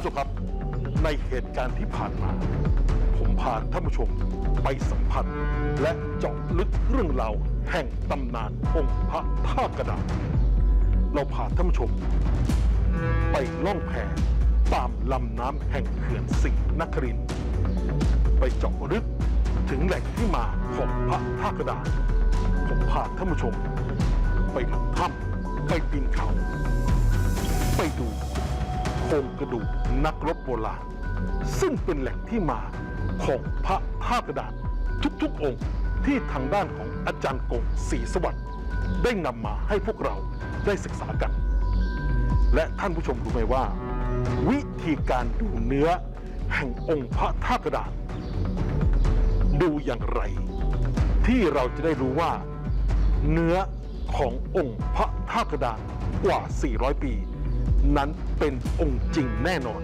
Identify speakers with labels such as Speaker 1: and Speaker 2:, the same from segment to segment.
Speaker 1: ผู้ชมครับ ในเหตุการณ์ที่ผ่านมา ผมพาท่านผู้ชมไปสัมผัสและเจาะลึกเรื่องราวแห่งตำนานองค์พระท่ากระดานเราพาท่านผู้ชม ไปล่องแพตามลำน้ำแห่งเขื่อนสิงห์นครินไปเจาะลึกถึงแหล่งที่มาของพระท่ากระดานผมพาท่านผู้ชม ไปหลงถ้ำไปปีนเขา ไปดู โครงกระดูกนักรบโบราณ ซึ่งเป็นแหล่งที่มาของพระท่ากระดานทุกๆองค์ที่ทางด้านของอาจารย์กงศรีสวัสดิ์ได้นำมาให้พวกเราได้ศึกษากัน และท่านผู้ชมรู้ไหมว่า วิธีการดูเนื้อแห่งองค์พระท่ากระดานดูอย่างไร ที่เราจะได้รู้ว่า เนื้อขององค์พระท่ากระดานกว่า 400 ปี นั้นเป็นองค์จริงแน่นอน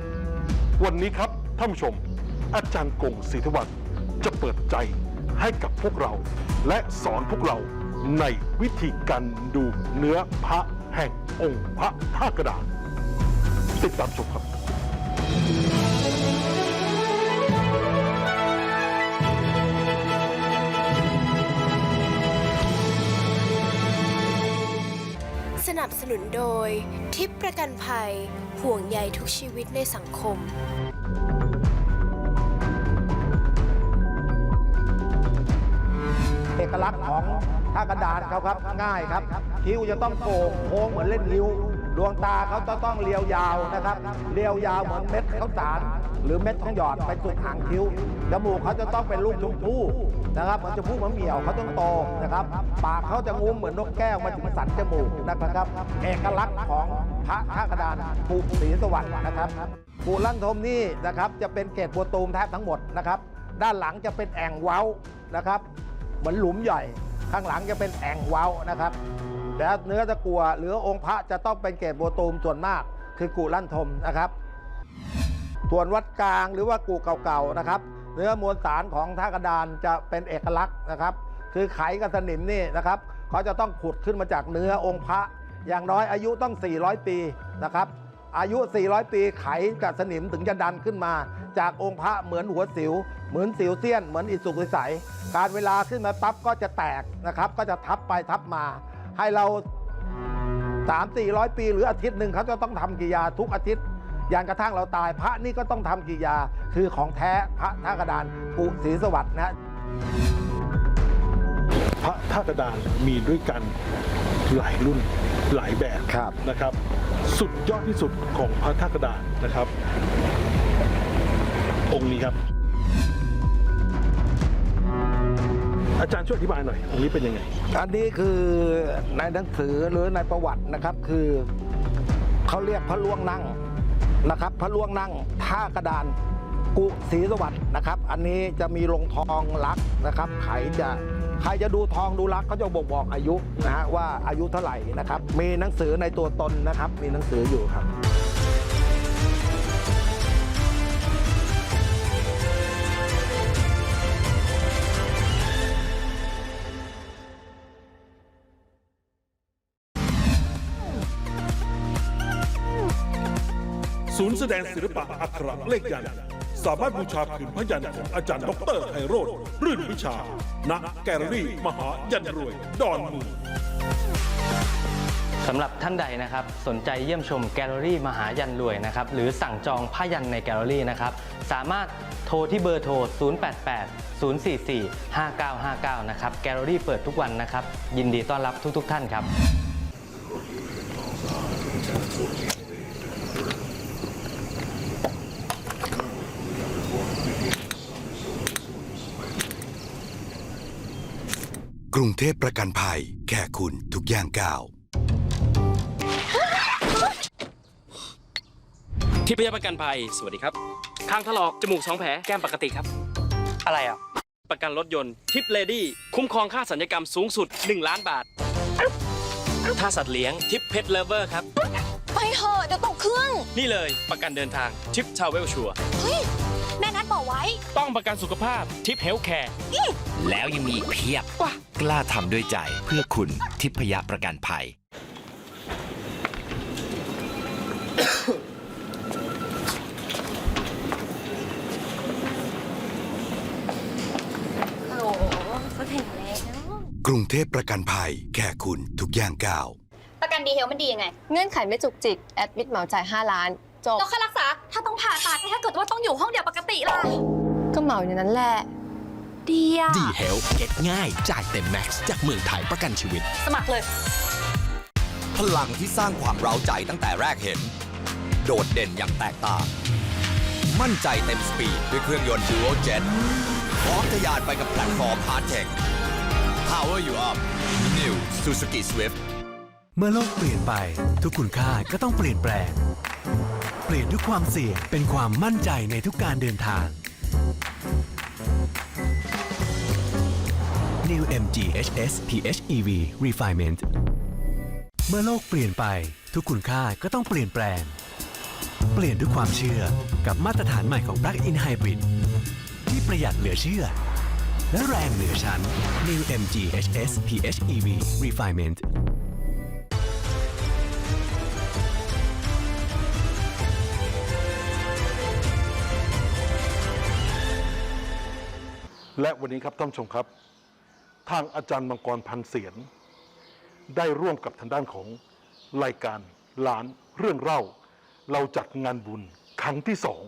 Speaker 1: วันนี้ครับท่านผู้ชม อาจารย์กงศรีธวัฒน์จะเปิดใจให้กับพวกเรา และสอนพวกเราในวิธีการดูเนื้อพระแห่งองค์พระท่ากระดานติดตามชมครับ
Speaker 2: สนับสนุนโดย ทิปประกันภัยห่วงใยทุกชีวิตในสังคม
Speaker 3: เอกลักษณ์ของท่ากระดานเขาครับง่ายครับ คิ้วจะต้องโก่งโค้งเหมือนเล่นนิ้ว ดวงตาเขาจะต้องเรียวยาวนะครับ เรียวยาวเหมือนเม็ดข้าวสาร หรือเม็ดทองหยอดไปสุดหางคิ้ว จมูกเขาจะต้องเป็นลูกชมพู่นะครับเหมือนชมพู่มะเหมี่ยวเขาต้องโตนะครับ ปากเขาจะงุ้มเหมือนนกแก้วมาถึงสันจมูกนะครับ เอกลักษณ์ของพระท่ากระดานปุศรีสวัสดิ์นะครับปูลั่นทมนี่นะครับจะเป็นเกตบัวตูมแทบทั้งหมดนะครับ ด้านหลังจะเป็นแอ่งเว้านะครับ เหมือนหลุมใหญ่ ข้างหลังจะเป็นแอ่งเว้านะครับ แต่เนื้อตะกัวหรือองค์พระจะต้องเป็นเกศโบตูมส่วนมาก คือกุลั่นทมนะครับ ส่วนวัดกลางหรือว่ากูเก่าๆนะครับ เนื้อมวลสารของท่ากระดานจะเป็นเอกลักษณ์นะครับ คือไขกับสนิมนี่นะครับเขาจะต้องขุดขึ้นมาจากเนื้อองค์พระ อย่างน้อยอายุต้อง 400 ปีนะครับอายุ 400 ปี ไขกับสนิมถึงจะดันขึ้นมา จากองค์พระเหมือนหัวสิว เหมือนสิวเสี้ยน เหมือนอิสุกอิสัย การเวลาขึ้นมาปั๊บก็จะแตกนะครับ ก็จะทับไปทับมา ให้เรา3 400ปี หรืออาทิตย์หนึ่งเขาจะต้องทำกิยาทุกอาทิตย์ยันกระทั่งเราตายพระนี่ก็ต้องทำกิยาคือของแท้พระท่ากระดานปุศรีสวัสดิ์นะ
Speaker 1: พระท่ากระดานมีด้วยกันหลายรุ่นหลายแบบ
Speaker 3: ครับ
Speaker 1: นะครับ สุดยอดที่สุดของพระท่ากระดานนะครับ องค์นี้ครับ อาจารย์ช่วยอธิบายหน่อยองค์นี้เป็นยังไง
Speaker 3: อันนี้คือในหนังสือหรือในประวัตินะครับคือเขาเรียกพระล่วงนั่งนะครับ พระล่วงนั่งท่ากระดานกุศรีสวัสดิ์นะครับ อันนี้จะมีลงทองลักนะครับไขจะใครจะดูทองดูลักเขาจะบอกบอกอายุนะฮะว่าอายุเท่าไหร่นะครับ มีหนังสือในตัวตนนะครับ มีหนังสืออยู่ครับ
Speaker 4: ดงศิลปะอักขระเลขยันต์สามารถบูชาผืนพยันต์ของอาจารย์ดอกเตอรไพโรธรื่นวิชา ณ แกลเลอรี่ มหายันรวย ดอนเมือง สำหรับท่านใดนะครับ สนใจเยี่ยมชมแกลเลอรี่มหายันรวยนะครับ หรือสั่งจองผ้ายันในแกลเลอรี่นะครับ สามารถโทรที่เบอร์โทร 088 044 5959 นะครับ แกลเลอรี่เปิดทุกวันนะครับ ยินดีต้อนรับทุก ๆ ท่านครับ
Speaker 5: กรุงเทพประกันภัย แค่คุณทุกอย่างก้าว
Speaker 6: ทิพยประกันภัย สวัสดีครับข้างถลอก จมูกสองแผล แก้มปกติครับ
Speaker 4: อะไรอะ
Speaker 6: ประกันรถยนต์ทิปเลดี้ คุ้มครองค่าสัญญกรรมสูงสุด 1 ล้านบาท ถ้าสัตว์เลี้ยงทิปเพ t เลเวอร์ครับ
Speaker 7: ไปเถอะเดี๋ยวตกเครื่อง
Speaker 6: นี่เลยประกันเดินทางทิปทราเวลชัว
Speaker 7: เฮ้ย แม่นัดบอกไว้
Speaker 6: ต้องประกันสุขภาพทิปเฮลท์แคร์
Speaker 8: แล้วยังมีอีกเพียบกล้าทำด้วยใจเพื่อคุณทิพยประกันภัย
Speaker 7: โอ้โหก็ถึงแล้ว
Speaker 5: กรุงเทพประกันภัย แค่คุณทุกอย่างก้าว
Speaker 7: ประกันดีเฮลมันดียังไง
Speaker 9: เงื่อนไขไม่จุกจิก แอดมิดเหมาจ่าย 5 ล้าน จบ
Speaker 7: แล้วค่ารักษาถ้าต้อง ผ่าตัดถ้าเกิดว่าต้องอยู่ห้องเดียวปกติล่ะ
Speaker 9: ก็เหมาอยู่นั้นแหละ
Speaker 7: ดีอะ
Speaker 10: ดีเฮลเก็ตง่าย จ่ายเต็มแม็กซ์จากเมืองไทยประกันชีวิต
Speaker 7: สมัครเลย
Speaker 10: พลังที่สร้างความเร้าใจตั้งแต่แรกเห็น โดดเด่นอย่างแตกต่าง มั่นใจเต็มสปีดด้วยเครื่องยนต์ Dual Jet พร้อมทะยานไปกับแพลตฟอร์ม Hard Tech Power you up New Suzuki Swift
Speaker 5: เมื่อโลกเปลี่ยนไป ทุกคุณค่าก็ต้องเปลี่ยนแปลง เปลี่ยนทุกความเสี่ยงเป็นความมั่นใจในทุกการเดินทาง New MG HS PHEV Refinement เมื่อโลกเปลี่ยนไปทุกคุณค่าก็ต้องเปลี่ยนแปลง เปลี่ยนด้วยความเชื่อกับมาตรฐานใหม่ของ Plug-in Hybrid ที่ประหยัดเหลือเชื่อ และแรงเหนือชั้น New MG HS PHEV Refinement
Speaker 11: และวันนี้ครับท่านชมครับ ทางอาจารย์มังกรพันเสียน ได้ร่วมกับทางด้านของรายการหลานเรื่องเล่า เราจัดงานบุญครั้งที่สอง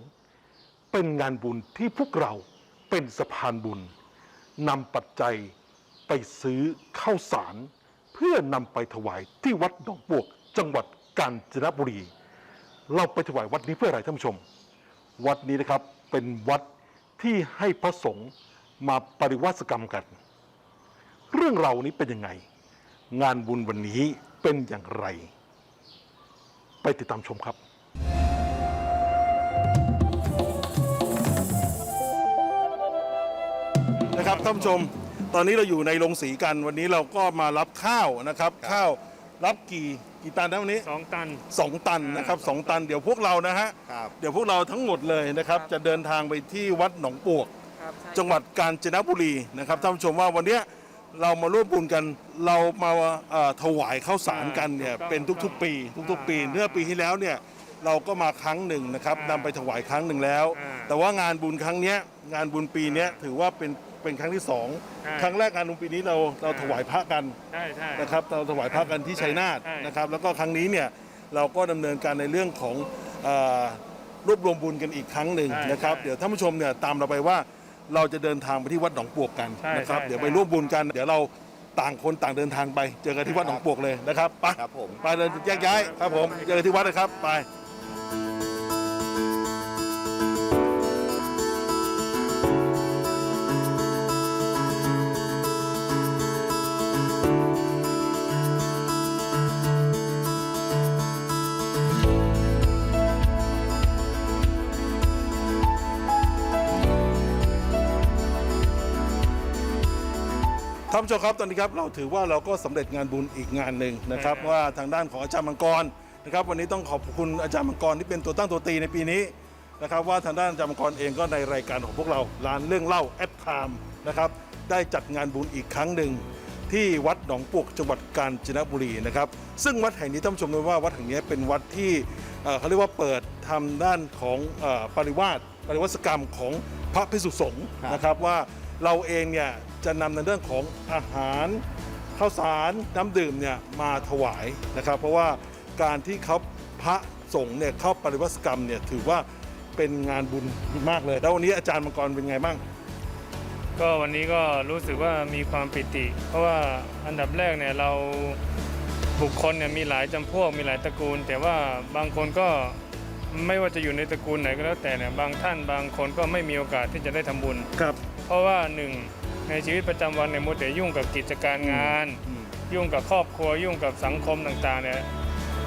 Speaker 11: เป็นงานบุญที่พวกเราเป็นสะพานบุญนำปัจจัยไปซื้อข้าวสาร เพื่อนำไปถวายที่วัดหนองปวกจังหวัดกาญจนบุรี เราไปถวายวัดนี้เพื่ออะไรท่านผู้ชม วัดนี้นะครับเป็นวัดที่ให้พระสงฆ์ มาปริวาสกรรมกัน เรื่องเราวนี้เป็นยังไง งานบุญวันนี้เป็นอย่างไร ไปติดตามชมครับ
Speaker 1: นะครับท่านผู้ชมตอนนี้เราอยู่ในโรงสีกันวันนี้เราก็มารับข้าวนะครับ ข้าวรับกี่กี่ตันนะวันนี้
Speaker 6: 2ตัน
Speaker 1: สองตันนะครับสองตันเดี๋ยวพวกเรานะฮะเดี๋ยวพวกเราทั้งหมดเลยนะครับ จะเดินทางไปที่วัดหนองปวก จังหวัดกาญจนบุรีนะครับท่านผู้ชมว่าวันเนี้ยเรามาร่วมบุญกันเรามาเอ่อถวายข้าวสารกันเนี่ยเป็นทุกๆ ปี ทุกๆ ปีเมื่อปีที่แล้วเนี่ยเราก็มาครั้งหนึ่งนะครับนำไปถวายครั้งหนึ่งแล้วแต่ว่างานบุญครั้งเนี้ยงานบุญปีเนี้ยถือว่าเป็นเป็นครั้งที่สองครั้งแรกงานบุญปีนี้เราเราถวายพระกันนะครับเราถวายพระกันที่ชัยนาทนะครับแล้วก็ครั้งนี้เนี่ยเราก็ดำเนินการในเรื่องของเอ่อรวบรวมบุญกันอีกครั้งหนึ่งนะครับเดี๋ยวท่านผู้ชมเนี่ยตามเราไปว่า เราจะเดินทางไปที่วัดหนองปวกกันนะครับเดี๋ยวไปร่วมบุญกัน เดี๋ยวเราต่างคนต่างเดินทางไป เจอกันที่วัดหนองปวกเลยนะครับไป
Speaker 12: ครับผม
Speaker 1: ไปเลยแยกย้ายครับผมเจอกันที่วัดนะครับไป ผู้ชมครับตอนนี้ครับเราถือว่าเราก็สำเร็จงานบุญอีกงานหนึ่งนะครับว่าทางด้านของอาจารย์มังกรนะครับวันนี้ต้องขอบคุณอาจารย์มังกรที่เป็นตัวตั้งตัวตีในปีนี้นะครับว่าทางด้านอาจารย์มังกรเองก็ในรายการของพวกเราร้านเรื่องเล่าแอดไทม์นะครับได้จัดงานบุญอีกครั้งหนึ่งที่วัดหนองปวกจังหวัดกาญจนบุรีนะครับซึ่งวัดแห่งนี้ท่านผู้ชมรู้ว่าวัดแห่งนี้เป็นวัดที่เอ่อเขาเรียกว่าเปิดทำด้านของเอ่อปริวาสปริวัติกรรมของพระภิกษุสงฆ์นะครับว่า เราเองเนี่ยจะนำในเรื่องของอาหารข้าวสารน้ำดื่มเนี่ยมาถวายนะครับ เพราะว่าการที่เขาพระสงฆ์เนี่ยเข้าปฏิวัติกรรมเนี่ยถือว่าเป็นงานบุญมากเลย แล้ววันนี้อาจารย์มังกรเป็นไงบ้าง
Speaker 12: ก็วันนี้ก็รู้สึกว่ามีความปิติ เพราะว่าอันดับแรกเนี่ยเราบุคคลเนี่ยมีหลายจำพวกมีหลายตระกูล แต่ว่าบางคนก็ไม่ว่าจะอยู่ในตระกูลไหนก็แล้วแต่เนี่ยบางท่านบางคนก็ไม่มีโอกาสที่จะได้ทำบุญ
Speaker 1: ครับ
Speaker 12: เพราะว่าหนึ่งในชีวิตประจำวันเนี่ยมัวแต่ยุ่งกับกิจการงาน
Speaker 1: อืม
Speaker 12: ยุ่งกับครอบครัวยุ่งกับสังคมต่างๆเนี่ย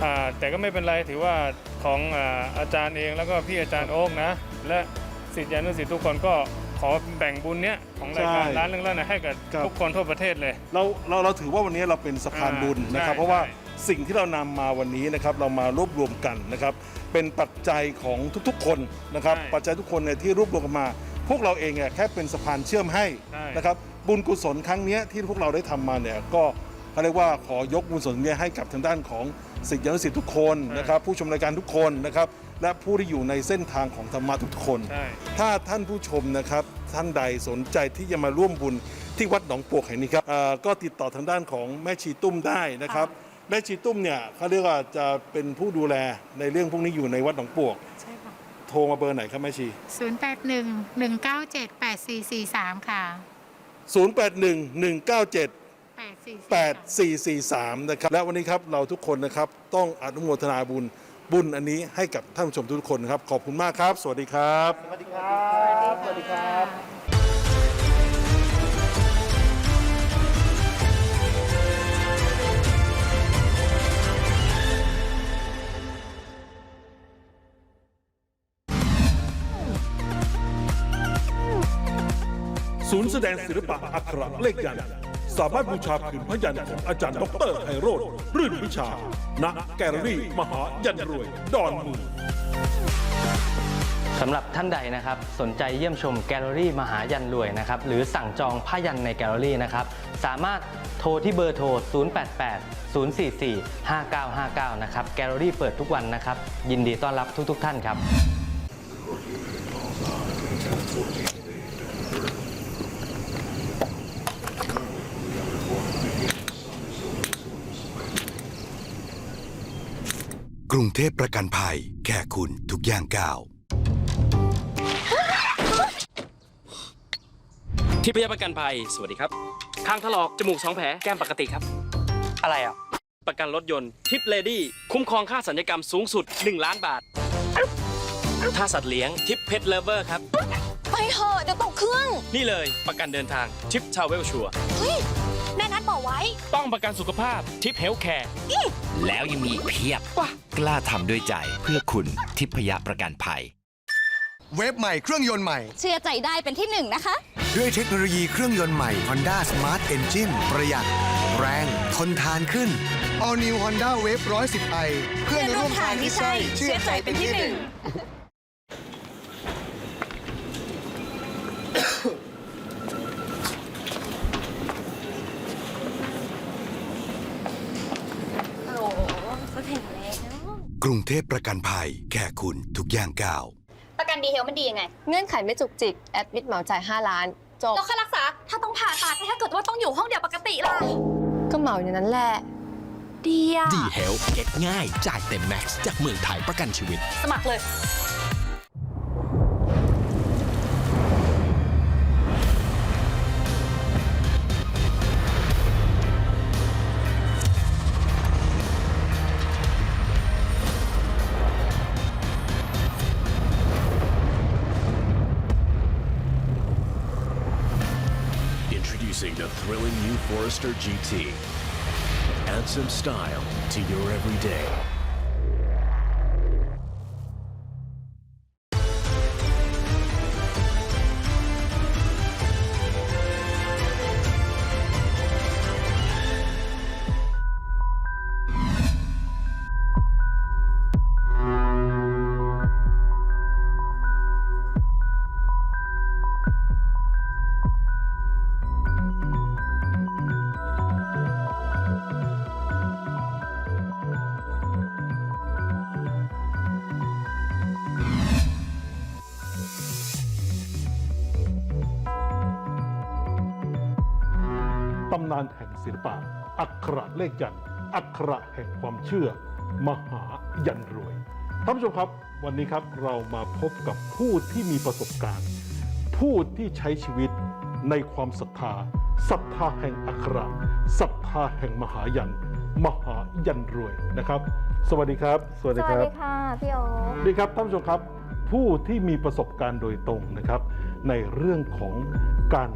Speaker 12: อ่าแต่ก็ไม่เป็นไรถือว่าของอาอาจารย์เองแล้วก็พี่อาจารย์โอ๊กนะ และศิษยานุศิษย์ทุกคนก็ขอแบ่งบุญเนี้ยของรายการ
Speaker 1: ใช่
Speaker 12: ร้านเรื่องเล่าเนี่ยให้กับ
Speaker 1: ครับ
Speaker 12: ทุกคนทั่วประเทศเลย
Speaker 1: เราเราเราถือว่าวันนี้เราเป็นสะพานบุญนะครับ
Speaker 12: อ่าใช่
Speaker 1: เพราะว่า
Speaker 12: ใช่
Speaker 1: สิ่งที่เรานำมาวันนี้นะครับเรามารวบรวมกันนะครับ เป็นปัจจัยของทุกๆคนนะครับ ปัจจัยทุกคนเนี่ยที่รวบรวมกันมา พวกเราเองเนี่ยแค่เป็นสะพานเชื่อมให้
Speaker 12: ใช่
Speaker 1: นะครับบุญกุศลครั้งเนี้ยที่พวกเราได้ทำมาเนี่ยก็เขาเรียกว่าขอยกบุญกุศลเนี้ให้กับทางด้านของศิษยานุศิษย์ทุกคนนะครับผู้ชมรายการทุกคนนะครับและผู้ที่อยู่ในเส้นทางของธรรมะทุกๆคน
Speaker 12: ใช่
Speaker 1: ถ้าท่านผู้ชมนะครับท่านใดสนใจที่จะมาร่วมบุญที่วัดหนองปวกแห่งนี้ครับเอ่อก็ติดต่อทางด้านของแม่ชีตุ้มได้นะครับ แม่ชีตุ้มเนี่ยเขาเรียกว่าจะเป็นผู้ดูแลในเรื่องพวกนี้อยู่ในวัดหนองปวก
Speaker 13: ใช่ค่ะ
Speaker 1: โทรมาเบอร์ไหนครับแม่ชี
Speaker 13: 081 197 8443 ค่ะ
Speaker 1: 081197 8443 นะครับ และวันนี้ครับเราทุกคนนะครับ ต้องอนุโมทนาบุญบุญอันนี้ให้กับท่านผู้ชมทุกคนนะครับ ขอบคุณมากครับ สวัสดีครับ
Speaker 14: สวัสดีครับ สวัสดีครับ
Speaker 15: ศูนย์แสดงศิลปะอักขระเลขยันสามารถบูชาผืนพยันของอาจารย์ดรไพโรธรื่นวิชา ณ แกลเลอรี่ มหายันรวย ดอนเมือง
Speaker 4: สำหรับท่านใดนะครับ สนใจเยี่ยมชมแกลเลอรี่มหายันรวยนะครับ หรือสั่งจองผ้ายันในแกลเลอรี่นะครับ สามารถโทรที่เบอร์โทร 088 044 5959 นะครับ แกลเลอรี่เปิดทุกวันนะครับ ยินดีต้อนรับทุกๆ ท่านครับ
Speaker 16: กรุงเทพประกันภัย แค่คุณทุกอย่างก้าว
Speaker 6: ทิพยประกันภัย สวัสดีครับข้างถลอก จมูกสองแผล แก้มปกติครับ อะไรอะ ประกันรถยนต์ ทิปเลดี้ คุ้มครองค่าสัญญกรรมสูงสุด 1 ล้านบาท ถ้าสัตว์เลี้ยง ทิปเพ t เลเวอร์ครับ
Speaker 7: ไปเถอะเดี๋ยวตกเครื่อง
Speaker 6: นี่เลยประกันเดินทาง ทิปทาวเวลชัว
Speaker 7: เฮ้ย แม่นัดบอกไว้
Speaker 6: ต้องประกันสุขภาพทิปเฮลท์แคร์
Speaker 17: แล้วยังมีอีกเพียบกล้าทำด้วยใจเพื่อคุณทิพยประกันภัย
Speaker 16: เว็บใหม่เครื่องยนต์ใหม่
Speaker 7: เชื่อใจได้เป็นที่หนึ่งนะคะ
Speaker 16: ด้วยเทคโนโลยีเครื่องยนต์ใหม่ Honda Smart Engine ประหยัด แรง ทนทานขึ้น All New Honda Wave 110i เพื่อนร่วมทางที่ใช่
Speaker 7: เชื่อใจเป็นที่หนึ่ง โอ้โหจะถึงแล้ว
Speaker 16: กรุง เทพประกันภัย แค่คุณทุกอย่างก้าว
Speaker 7: ประกันดีเฮลมันดียังไง
Speaker 9: เงื่อนไขไม่จุกจิก แอดมิดเหมาจ่าย 5 ล้าน จบ
Speaker 7: แล้วค่ารักษา ถ้าต้องผ่าตัดถ้าเกิดว่าต้องอยู่ห้องเดียวปกติล่ะ
Speaker 9: ก็เหมาอยู่นั้นแหละ
Speaker 7: ดีอะ
Speaker 18: ดีเฮลเก็ตง่าย จ่ายเต็มแม็กซ์จากเมืองไทยประกันชีวิต
Speaker 7: สมัครเลย
Speaker 18: Forester GT. Add some style to your everyday.
Speaker 15: ศิลปะ
Speaker 1: อักขระเลขยันต์อักขระแห่งความเชื่อ มหายันรวยท่านผู้ชมครับวันนี้ครับเรามาพบกับผู้ที่มีประสบการณ์ ผู้ที่ใช้ชีวิตในความศรัทธาศรัทธาแห่งอักขระศรัทธาแห่งมหายัน มหายันรวยนะครับ สวัสดีครับ สวัสดีครับ
Speaker 19: ค่ะพี่โอ๊ค
Speaker 1: ดีครับท่านผู้ชมครับ ผู้ที่มีประสบการณ์โดยตรงนะครับ ในเรื่องของการ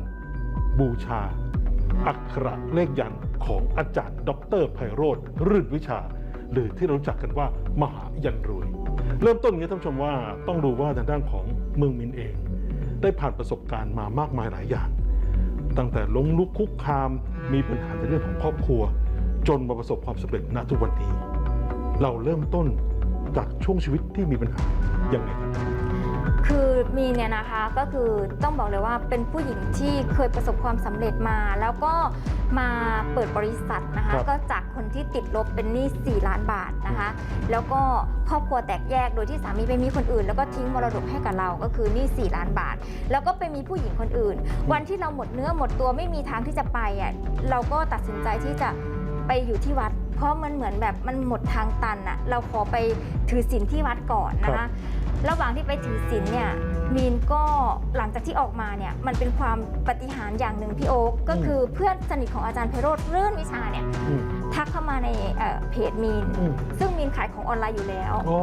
Speaker 1: บูชา อักขระเลขยันของอาจารย์ดรไพโรธรื่นวิชา หรือที่เรารู้จักกันว่ามหายันรวย เริ่มต้นงนี้ท่านผู้ชมว่าต้องดูว่าทางด้านของเมืองมินเอง ได้ผ่านประสบการณ์มามากมายหลายอย่าง ตั้งแต่ล้มลุกคุกคามมีปัญหาในเรื่องของครอบครัว จนมาประสบความสำเร็จณทุกวันนี้ เราเริ่มต้นจากช่วงชีวิตที่มีปัญหายังไงครับ
Speaker 19: คือมีเนี่ยนะคะก็คือต้องบอกเลยว่าเป็นผู้หญิงที่เคยประสบความสำเร็จมา แล้วก็มาเปิดบริษัทนะคะ
Speaker 20: ครับ
Speaker 19: ก็จากคนที่ติดลบเป็นหนี้4ล้านบาทนะคะ แล้วก็ครอบครัวแตกแยกโดยที่สามีไปมีคนอื่น แล้วก็ทิ้งมรดกให้กับเราก็คือหนี้4ล้านบาท แล้วก็ไปมีผู้หญิงคนอื่น วันที่เราหมดเนื้อหมดตัวไม่มีทางที่จะไปอะเราก็ตัดสินใจที่จะไปอยู่ที่วัด เพราะมันเหมือนแบบมันหมดทางตันอะเราขอไปถือศีลที่วัดก่อนนะ
Speaker 20: ครั
Speaker 19: คะ
Speaker 20: บ
Speaker 19: ระหว่างที่ไปถือศีลเนี่ยมีนก็หลังจากที่ออกมาเนี่ยมันเป็นความปาฏิหารย์อย่างหนึ่งพี่โอ๊คก็คือเพื่อนสนิทของอาจารย์ไพโรธรื่นวิชาเนี่ย
Speaker 1: อืม
Speaker 19: ทักเข้ามาในเอ่อเพจมีน
Speaker 1: อืม
Speaker 19: ซึ่งมีนขายของออนไลน์อยู่แล้ว
Speaker 1: อ๋อ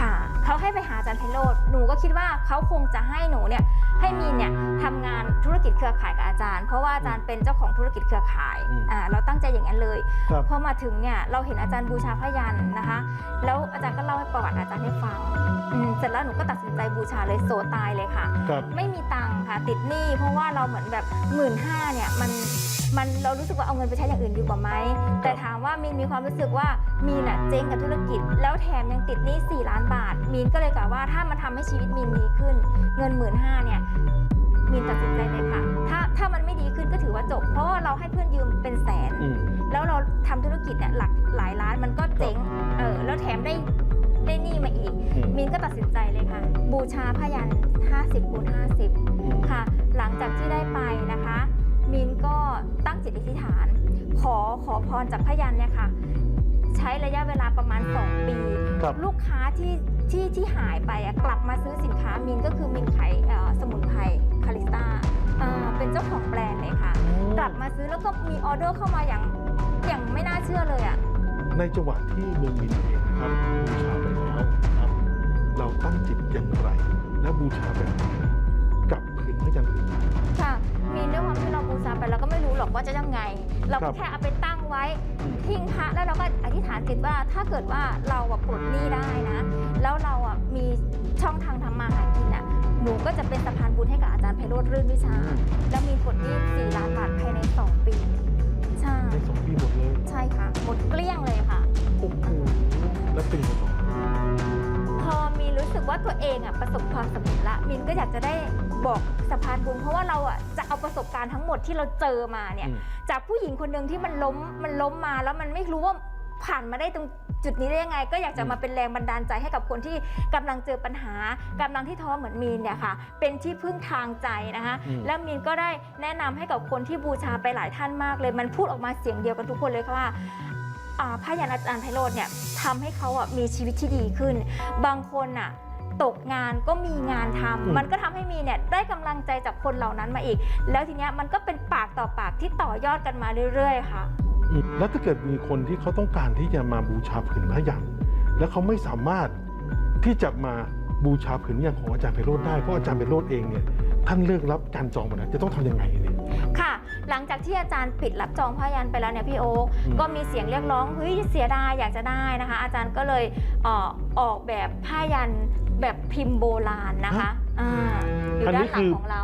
Speaker 19: ค่ะเขาให้ไปหาอาจารย์ไพโรธหนูก็คิดว่าเขาคงจะให้หนูเนี่ยให้มีนเนี่ยทำงานธุรกิจเครือข่ายกับอาจารย์ เพราะว่าอาจารย์เป็นเจ้าของธุรกิจเครือข่าย
Speaker 1: อืม
Speaker 19: อ่าเราตั้งใจอย่างนั้นเลย
Speaker 1: ครับ
Speaker 19: พอมาถึงเนี่ยเราเห็นอาจารย์บูชาพยันนะคะ แล้วอาจารย์ก็เล่าให้ประวัติอาจารย์ให้ฟังอืมเสร็จแล้วหนูก็ตัดสินใจบูชาเลยโซตายเลยค่ะ
Speaker 1: ครับ
Speaker 19: ไม่มีตังค์ค่ะ ติดหนี้เพราะว่าเราเหมือนแบบหมื่นห้าเนี่ยมันมันเรารู้สึกว่าเอาเงินไปใช้อย่างอื่นดีกว่าไหมแต่ถามว่ามีนมีความรู้สึกว่ามีนอะเจ๊งกับธุรกิจ แล้วแถมยังติดหนี้4ล้านบาท มีนก็เลยกล่าวว่าถ้ามันทำให้ชีวิตมีนดีขึ้น เงินหมื่นห้าเนี่ยมีนตัดสินใจเลยค่ะ ถ้าถ้ามันไม่ดีขึ้นก็ถือว่าจบ เพราะว่าเราให้เพื่อนยืมเป็นแสน
Speaker 1: อืม
Speaker 19: แล้วเราทำธุรกิจเนี่ยหลักหลายล้านมันก็เจ๊ง เออ แล้วแถมได้ ได้หนี้มาอีก
Speaker 1: อืม
Speaker 19: มินก็ตัดสินใจเลยค่ะ บูชาพยัน50คูณ50 ค่ะ หลังจากที่ได้ไปนะคะ มินก็ตั้งจิตอธิษฐาน ขอขอพรจากพยันเนี่ยค่ะ ใช้ระยะเวลาประมาณ 2 ปี
Speaker 1: ครับ
Speaker 19: ลูกค้าที่ที่ที่หายไปอะกลับมาซื้อสินค้ามินก็คือมินขายเอ่อสมุนไพรคาริสตาเป็นเจ้าของแบรนด์เลยค่ะ กลับมาซื้อแล้วก็มีออเดอร์เข้ามาอย่างอย่าง
Speaker 1: ในจังหวะที่เมืองมินเองนะครับบูชาไปแล้วนะครับ เราตั้งจิตอย่างไร และบูชาแบบไหนกับผืนพระยันต์ผืนนั้น
Speaker 19: ค่ะ มีด้วยความที่เราบูชาไปเราก็ไม่รู้หรอกว่าจะยังไง เรา
Speaker 1: ครั
Speaker 19: ก็
Speaker 1: บ
Speaker 19: แค่เอาไปตั้งไว้ทิ้งพระแล้วเราก็อธิษฐานจิตว่าถ้าเกิดว่าเราอะปลดหนี้ได้นะ แล้วเราอะมีช่องทางทำมาหากินอะหนูก็จะเป็นสะพานบุญให้กับอาจารย์ไพโรธรื่นวิชา แล้วมีปลดหนี้4ล้านบาทภายใน2ปี ใช่
Speaker 1: ในสองปีหมดเลย
Speaker 19: ใช่ค่ะ หมดเกลี้ยงเลยค่ะ
Speaker 1: โอ้โหแล้วเป็นยังไงต่อ
Speaker 19: พอมีรู้สึกว่าตัวเองอะประสบความสำเร็จละมินก็อยากจะได้บอกสะพานบุญเพราะว่าเราอะจะเอาประสบการณ์ทั้งหมดที่เราเจอมาเนี่ย
Speaker 1: อืม
Speaker 19: จากผู้หญิงคนหนึ่งที่มันล้มมันล้มมาแล้วมันไม่รู้ว่า ผ่านมาได้ตรงจุดนี้ได้ยังไง ก็อยากจะมาเป็นแรงบันดาลใจให้กับคนที่กำลังเจอปัญหากำลังที่ท้อเหมือนมีนเนี่ยค่ะ เป็นที่พึ่งทางใจนะคะ
Speaker 20: อืม
Speaker 19: แล้วมีนก็ได้แนะนำให้กับคนที่บูชาไปหลายท่านมากเลย มันพูดออกมาเสียงเดียวกันทุกคนเลยค่ะว่าอ่าพระยันอาจารย์ไพโรธเนี่ยทำให้เขาอะมีชีวิตที่ดีขึ้น บางคนอะตกงานก็มีงานทำ
Speaker 1: อืม
Speaker 19: มันก็ทำให้มีเนี่ยได้กำลังใจจากคนเหล่านั้นมาอีก แล้วทีเนี้ยมันก็เป็นปากต่อปากที่ต่อยอดกันมาเรื่อย ๆ ค่ะ
Speaker 1: อืม แล้วถ้าเกิดมีคนที่เขาต้องการที่จะมาบูชาผืนพระยันต์แล้วเขาไม่สามารถที่จะมาบูชาผืนพระยันต์ของอาจารย์ไพโรธได้เพราะอาจารย์ไพโรธเองเนี่ยท่านเลิกรับการจองหมดแล้วจะต้องทำยังไงเนี่ย
Speaker 19: ค่ะ หลังจากที่อาจารย์ปิดรับจองพยันไปแล้วเนี่ยพี่โอ๊ค
Speaker 1: อืม
Speaker 19: ก็มีเสียงเรียกร้องเฮ้ยเสียดายอยากจะได้นะคะ อาจารย์ก็เลยเอ่อออกแบบพยันแบบพิมพ์โบราณนะคะอ่าอยู่
Speaker 1: อัน
Speaker 19: ด้า
Speaker 1: นี้
Speaker 19: นหลั
Speaker 1: คื
Speaker 19: ง
Speaker 1: อ
Speaker 19: ของเรา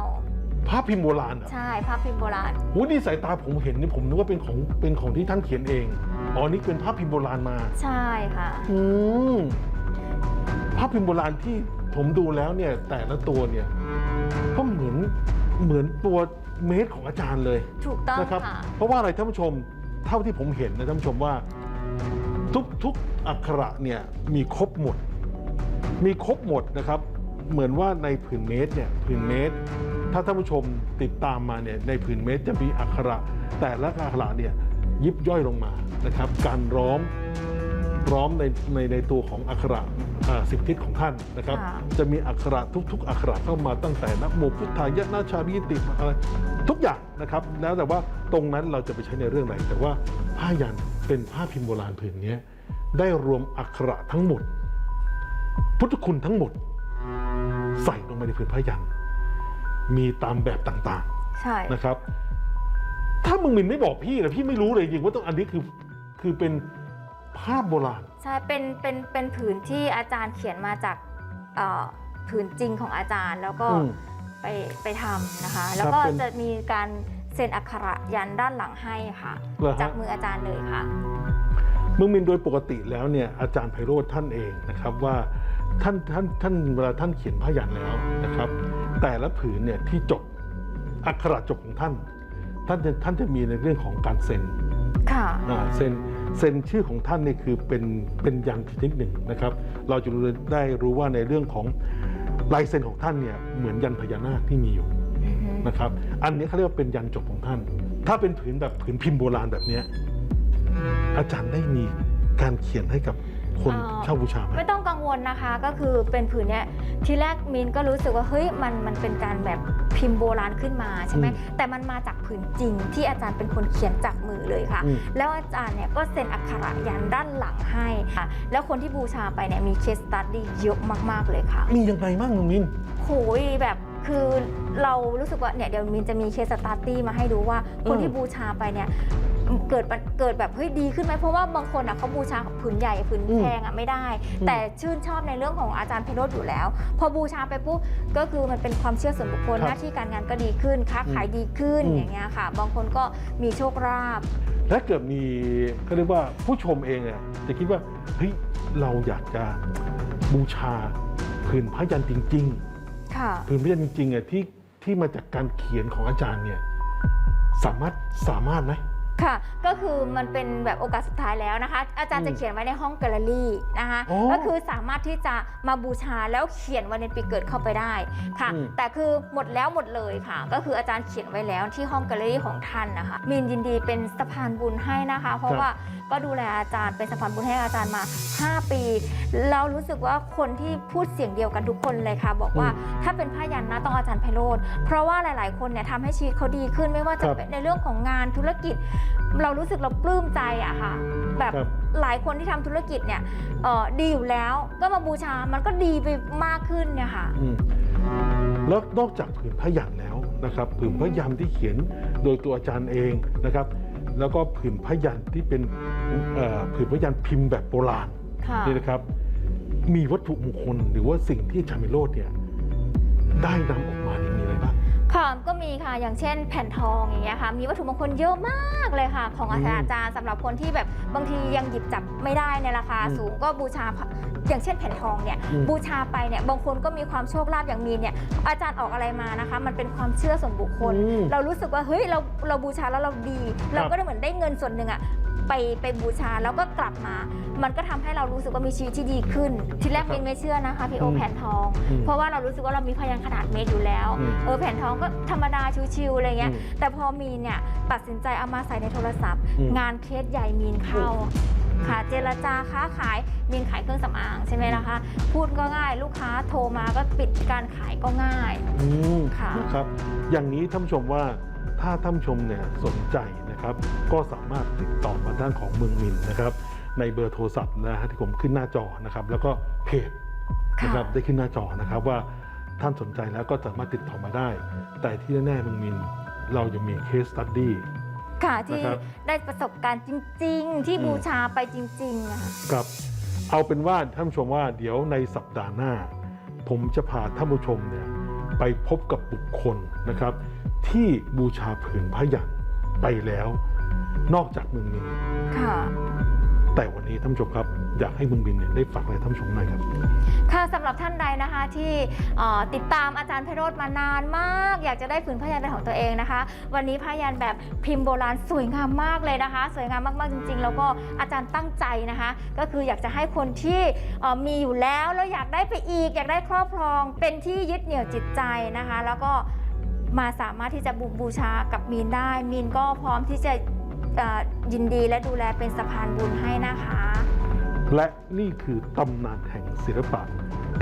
Speaker 1: ภาพพิมพ์โบราณเหรอ
Speaker 19: ใช่ภาพพิมพ์โบราณ
Speaker 1: โหนี่สายตาผมเห็นนี่ผมนึกว่าเป็นของเป็นของที่ท่านเขียนเองอ๋อนี่เป็นภาพพิมพ์โบราณมา
Speaker 19: ใช่ค่ะ
Speaker 1: อืมภาพพิมพ์โบราณที่ผมดูแล้วเนี่ย แต่ละตัวเนี่ย ก็เหมือนเหมือนตัวเมตรของอาจารย์เลย
Speaker 19: ถูกต้อง
Speaker 1: นะครับ
Speaker 19: ค่ะ
Speaker 1: เพราะว่าอะไรท่านผู้ชมเท่าที่ผมเห็นนะท่านผู้ชมว่า ทุกทุกอักขระเนี่ยมีครบหมด มีครบหมดนะครับ เหมือนว่าในผืนเมตรเนี่ยผืนเมตร ถ้าท่านผู้ชมติดตามมาเนี่ยในผืนเมตรจะมีอักขระ แต่ละอักขระเนี่ยยิบย่อยลงมานะครับ การร้อมร้อมในในในตัวของอักขระอ่าสิบทิศของท่านนะครับ
Speaker 19: ค่ะ
Speaker 1: จะมีอักขระทุก ๆ อักขระเข้ามาตั้งแต่นะโมพุทธายะนาชาริติอะไรทุกอย่างนะครับแล้วแต่ว่าตรงนั้นเราจะไปใช้ในเรื่องไหน แต่ว่าผ้ายันเป็นผ้าพิมพ์โบราณผืนนี้ได้รวมอักขระทั้งหมด พุทธคุณทั้งหมด ใส่ลงไปในผืนผ้ายัน มีตามแบบต่าง
Speaker 19: ใช่
Speaker 1: ๆนะครับ ถ้ามึงมินไม่บอกพี่นะพี่ไม่รู้เลยจริงว่าต้องอันนี้คือคือเป็นภาพโบราณ
Speaker 19: ใช่ เป็น เป็น เป็นผืนที่อาจารย์เขียนมาจากเอ่อผืนจริงของอาจารย์ แล้วก็
Speaker 1: อืม
Speaker 19: ไป ไปทำนะคะ แล้วก็
Speaker 1: เป็น
Speaker 19: จะมีการเซ็นอักขระยันด้านหลังให้ค่ะ
Speaker 1: เหรอฮะ
Speaker 19: จากมืออาจารย์เลยค่ะ
Speaker 1: มึงมินโดยปกติแล้วเนี่ยอาจารย์ไพโรธท่านเองนะครับว่า ท่านท่านท่านเวลาท่านเขียนผ้ายันแล้วนะครับ แต่ละผืนเนี่ยที่จบอักขระจบของท่าน ท่านจะท่านจะมีในเรื่องของการเซ็น
Speaker 19: ค่ะ
Speaker 1: อ่าเซ็นเซ็นชื่อของท่านนี่คือเป็นเป็นยันชนิดหนึ่งนะครับ เราจะรู้ได้รู้ว่าในเรื่องของลายเซ็นของท่านเนี่ยเหมือนยันพญานาคที่มีอยู่นะครับ อันนี้เขาเรียกว่าเป็นยันจบของท่าน ถ้าเป็นผืนแบบผืนพิมพ์โบราณแบบเนี้ยอาจารย์ได้มีการเขียนให้กับ คน
Speaker 19: เอ่อ
Speaker 1: เช่าบูชาไหม
Speaker 19: ไม่ต้องกังวลนะคะก็คือเป็นผืนเนี้ยทีแรกมินก็รู้สึกว่าเฮ้ยมันมันเป็นการแบบพิมพ์โบราณขึ้นมาใช่ไหม
Speaker 1: อืม
Speaker 19: แต่มันมาจากผืนจริงที่อาจารย์เป็นคนเขียนจากมือเลยค่ะ
Speaker 1: อืม
Speaker 19: แล้วอาจารย์เนี่ยก็เซ็นอักขระยันด้านหลังให้ค่ะ แล้วคนที่บูชาไปเนี่ยมีเคสตัดดี้เยอะมาก ๆ เลยค่ะ
Speaker 1: มียังไงบ้างมึงมิน
Speaker 19: โหยแบบคือเรารู้สึกว่าเนี่ยเดี๋ยวมินจะมีเคสสตาร์ตี้มาให้ดูว่าคนที่บูชาไปเนี่ย เกิดปัญเกิดแบบเฮ้ยดีขึ้นไหมเพราะว่าบางคนอะเขาบูชาผืนใหญ่ผืน
Speaker 1: อืม
Speaker 19: แพงอะไม่ได้
Speaker 1: อืม
Speaker 19: แต่ชื่นชอบในเรื่องของอาจารย์ไพโรธอยู่แล้ว พอบูชาไปปุ๊บก็คือมันเป็นความเชื่อส่วนบุคคล
Speaker 1: ครับ
Speaker 19: หน้าที่การงานก็ดีขึ้นค้าขายดีขึ้น
Speaker 1: อืม
Speaker 19: อย่างเงี้ยค่ะ บางคนก็มีโชคลาภ
Speaker 1: ถ้าเกิดมีเขาเรียกว่าผู้ชมเองเนี่ยจะคิดว่าเฮ้ยเราอยากจะบูชาผืนพระยันจริงๆ
Speaker 19: ค่ะ
Speaker 1: ผืนพยันจริงๆอะที่ที่มาจากการเขียนของอาจารย์เนี่ยสามารถสามารถไหม
Speaker 19: ค่ะ ก็คือมันเป็นแบบโอกาสสุดท้ายแล้วนะคะ อาจารย์
Speaker 1: อืม
Speaker 19: จะเขียนไว้ในห้องแกลเลอรี่นะคะ
Speaker 1: อ๋อ
Speaker 19: ก็คือสามารถที่จะมาบูชาแล้วเขียนวันเดือนปีเกิดเข้าไปได้ค่ะ
Speaker 1: อืม
Speaker 19: แต่คือหมดแล้วหมดเลยค่ะ ก็คืออาจารย์เขียนไว้แล้วที่ห้องแกลเลอรี่ของท่านนะคะมินยินดีเป็นสะพานบุญให้นะคะ เพราะว่าก็ดูแลอาจารย์เป็นสะพานบุญให้อาจารย์มา 5 ปี เรารู้สึกว่าคนที่พูดเสียงเดียวกันทุกคนเลยค่ะ บอกว่าถ้าเป็นผ้ายันนะต้องอาจารย์ไพโรธเพราะว่าหลาย ๆ คนเนี่ยทำให้ชีวิตเขาดีขึ้นไม่ว่าจะ
Speaker 1: ครับ
Speaker 19: เป็นในเรื่องของงานธุรกิจเรารู้สึกเราปลื้มใจอะค่ะ แบบ
Speaker 1: ครับ
Speaker 19: หลายคนที่ทำธุรกิจเนี่ยเอ่อดีอยู่แล้วก็มาบูชามันก็ดีไปมากขึ้นเนี่ยค่ะ
Speaker 1: อืมแล้วนอกจากผืนพยันแล้วนะครับผืนพยันที่เขียนโดยตัวอาจารย์เองนะครับ แล้วก็ผืนพยันที่เป็นเอ่อผืนพยันพิมพ์แบบโบราณ
Speaker 19: ค่ะ
Speaker 1: นี่นะครับ มีวัตถุมงคลหรือว่าสิ่งที่อาจารย์มิโรธเนี่ยได้นำออกมาเนี่
Speaker 19: ก็มีค่ะอย่างเช่นแผ่นทองอย่างเงี้ยค่ะมีวัตถุมงคลเยอะมากเลยค่ะ ของอาจารย์อาจารย์สำหรับคนที่แบบบางทียังหยิบจับไม่ได้ในราคา
Speaker 1: อืม
Speaker 19: สูงก็บูชาอย่างเช่นแผ่นทองเนี่ย
Speaker 1: อืม
Speaker 19: บูชาไปเนี่ยบางคนก็มีความโชคลาภอย่างมีเนี่ยอาจารย์ออกอะไรมานะคะ มันเป็นความเชื่อส่วนบุคคล
Speaker 1: อืม
Speaker 19: เรารู้สึกว่าเฮ้ยเราเราบูชาแล้วเราดี เรา
Speaker 1: ครับ
Speaker 19: ก็ได้เหมือนได้เงินส่วนหนึ่งอะ ไปไปบูชาแล้วก็กลับมา มันก็ทำให้เรารู้สึกว่ามีชีวิตที่ดีขึ้น ทีแรกมินไม่เชื่อนะคะพี่โอ
Speaker 1: อืม
Speaker 19: แผ่นทอง
Speaker 1: อืม
Speaker 19: เพราะว่าเรารู้สึกว่าเรามีพยานขนาดเมตรอยู่แล้ว
Speaker 1: อืม
Speaker 19: เออแผ่นทองก็ธรรมดาชิวๆอะไรเงี้ย
Speaker 1: อืม
Speaker 19: แต่พอมีเนี่ยตัดสินใจเอามาใส่ในโทรศัพท์
Speaker 1: อืม
Speaker 19: งานเคสใหญ่มีนเข้า ค่ะเจรจาค้าขายมีนขายเครื่องสำอางใช่ไหมล่ะคะ พูดก็ง่ายลูกค้าโทรมาก็ปิดการขายก็ง่าย
Speaker 1: อืม
Speaker 19: ค่ะ
Speaker 1: นะครับ อย่างนี้ท่านผู้ชมว่า ถ้าท่านผู้ชมเนี่ยสนใจนะครับ ก็สามารถติดต่อมาด้านของเมืองมินนะครับ ในเบอร์โทรศัพท์นะฮะที่ผมขึ้นหน้าจอนะครับ แล้วก็เพจนะครับได้ขึ้นหน้าจอนะครับว่าท่านสนใจแล้วก็สามารถติดต่อมาได้ แต่ที่แน่ๆเมืองมินเรายังมีเคสตัดดี้
Speaker 19: ค่ะที่
Speaker 1: นะครับ
Speaker 19: ได้ประสบการณ์จริง ๆ ที่
Speaker 1: อืม
Speaker 19: บูชาไปจริงๆอะค่ะ
Speaker 1: ครับเอาเป็นว่าท่านผู้ชมว่าเดี๋ยวในสัปดาห์หน้า ผมจะพาท่านผู้ชมเนี่ย ไปพบกับบุคคลนะครับ ที่บูชาผืนพระยันไปแล้วนอกจากเมืองนี้
Speaker 19: ค่ะ
Speaker 1: แต่วันนี้ท่านผู้ชมครับอยากให้เมืองมินเนี่ยได้ฝากอะไรท่านผู้ชมหน่อยครับ
Speaker 19: ค่ะสำหรับท่านใดนะคะที่เอ่อติดตามอาจารย์ไพโรธมานานมาก อยากจะได้ผืนผ้ายันเป็นของตัวเองนะคะ วันนี้ผ้ายันแบบพิมพ์โบราณสวยงามมากเลยนะคะ สวยงามมากๆจริงๆ แล้วก็อาจารย์ตั้งใจนะคะ ก็คืออยากจะให้คนที่เอ่อมีอยู่แล้วแล้วอยากได้ไปอีก อยากได้ครอบครอง เป็นที่ยึดเหนี่ยวจิตใจนะคะ แล้วก็มาสามารถที่จะบูบูชากับมีนได้ มีนก็พร้อมที่จะเอ่อ ยินดีและดูแลเป็นสะพานบุญให้นะคะ
Speaker 1: และนี่คือตำนานแห่งศิลปะ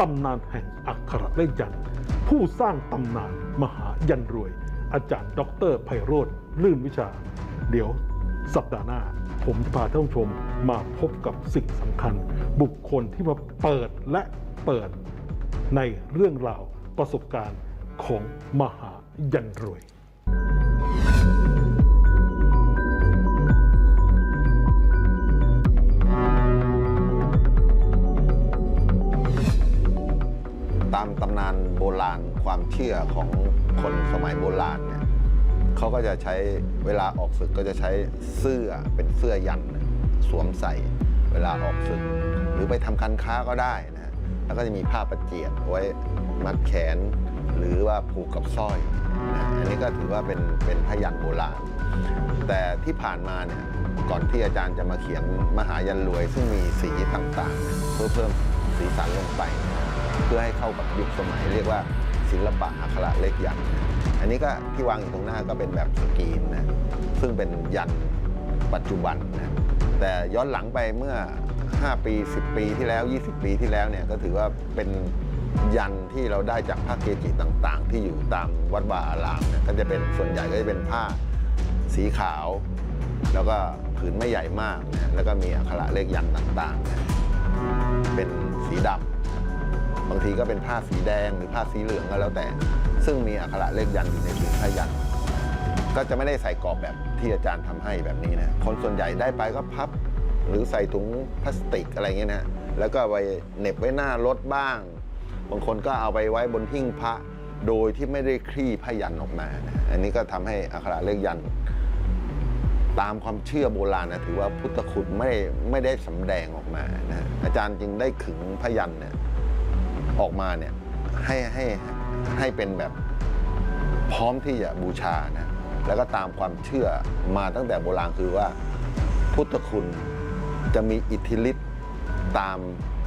Speaker 1: ตำนานแห่งอักขระเลขยันต์ผู้สร้างตำนานมหายันรวย อาจารย์ดอกเตอรไพโรธลื่นวิชา เดี๋ยวสัปดาห์หน้า ผมจะพาท่านผู้ชมมาพบกับสิ่งสำคัญ บุคคลที่มาเปิดและเปิดในเรื่องราวประสบการณ์ของมหายันรวยา
Speaker 21: มตำนานโบราณความเชื่อของคนสมัยโบราณเนี่ยเขาก็จะใช้เวลาออกศึกก็จะใช้เสื้อเป็นเสื้อยันสวมใส่เวลาออกศึก หรือไปทำการค้าก็ได้นะแล้วก็จะมีผ้าประเจียดไว้มัดแขน หรือว่าผูกกับสร้อยนะอันนี้ก็ถือว่าเป็นเป็นพยันโบราณ แต่ที่ผ่านมาเนี่ยก่อนที่อาจารย์จะมาเขียนมหายันรวยซึ่งมีสีต่างๆ เพื่อเพิ่มสีสันลงไป เพื่อให้เข้ากับยุคสมัย เรียกว่าศิลปะอักขระเลขยันต์อันนี้ก็ที่วางอยู่ตรงหน้าก็เป็นแบบสกรีนนะซึ่งเป็นยันปัจจุบันนะแต่ย้อนหลังไปเมื่อ 5 ปี 10 ปีที่แล้ว 20 ปีที่แล้วเนี่ยก็ถือว่าเป็นยันที่เราได้จากพระเกจิต่างๆ ที่อยู่ตามวัดวาอารามเนี่ยก็จะเป็นส่วนใหญ่ก็จะเป็นผ้าสีขาว แล้วก็ผืนไม่ใหญ่มากนะแล้วก็มีอักขระเลขยันต์ต่างๆนะเป็นสีดำ บางทีก็เป็นผ้าสีแดงหรือผ้าสีเหลืองก็แล้วแต่ ซึ่งมีอักขระเลขยันอยู่ในผืนผ้ายัน ก็จะไม่ได้ใส่กรอบแบบที่อาจารย์ทำให้แบบนี้นะคนส่วนใหญ่ได้ไปก็พับ หรือใส่ถุงพลาสติกอะไรเงี้ยนะแล้วก็ไปเน็บไว้หน้ารถบ้าง บางคนก็เอาไปไว้บนหิ้งพระโดยที่ไม่ได้คลี่ผ้ายันออกมานะอันนี้ก็ทำให้อักขระเลขยัน ตามความเชื่อโบราณนะถือว่าพุทธคุณไม่ไม่ได้สำแดงออกมานะอาจารย์จึงได้ขึงพยันเนี่ย ออกมาเนี่ยให้ให้ให้เป็นแบบพร้อมที่จะบูชานะแล้วก็ตามความเชื่อมาตั้งแต่โบราณคือว่า พุทธคุณจะมีอิทธิฤทธิ์ตาม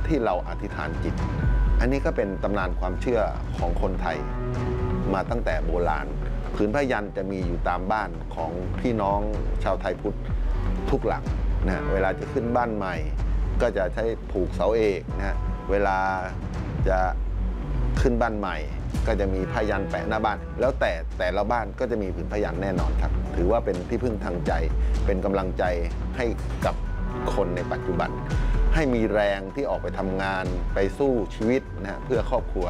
Speaker 21: ที่เราอธิษฐานจิต อันนี้ก็เป็นตำนานความเชื่อของคนไทย มาตั้งแต่โบราณผืนพยันจะมีอยู่ตามบ้านของพี่น้องชาวไทยพุทธทุกหลังนะเวลาจะขึ้นบ้านใหม่ ก็จะใช้ผูกเสาเอกนะฮะเวลา จะขึ้นบ้านใหม่ ก็จะมีพยันแปะหน้าบ้าน แล้วแต่แต่ละบ้านก็จะมีผืนพยันแน่นอนครับ ถือว่าเป็นที่พึ่งทางใจ เป็นกำลังใจให้กับคนในปัจจุบัน ให้มีแรงที่ออกไปทำงานไปสู้ชีวิตนะฮะเพื่อครอบครัว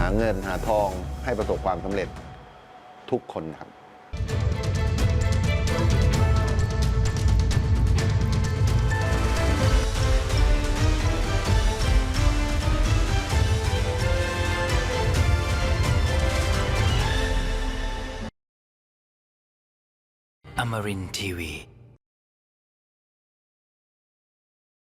Speaker 21: หาเงินหาทองให้ประสบความสำเร็จทุกคนครับ
Speaker 17: Amarin Tiwi.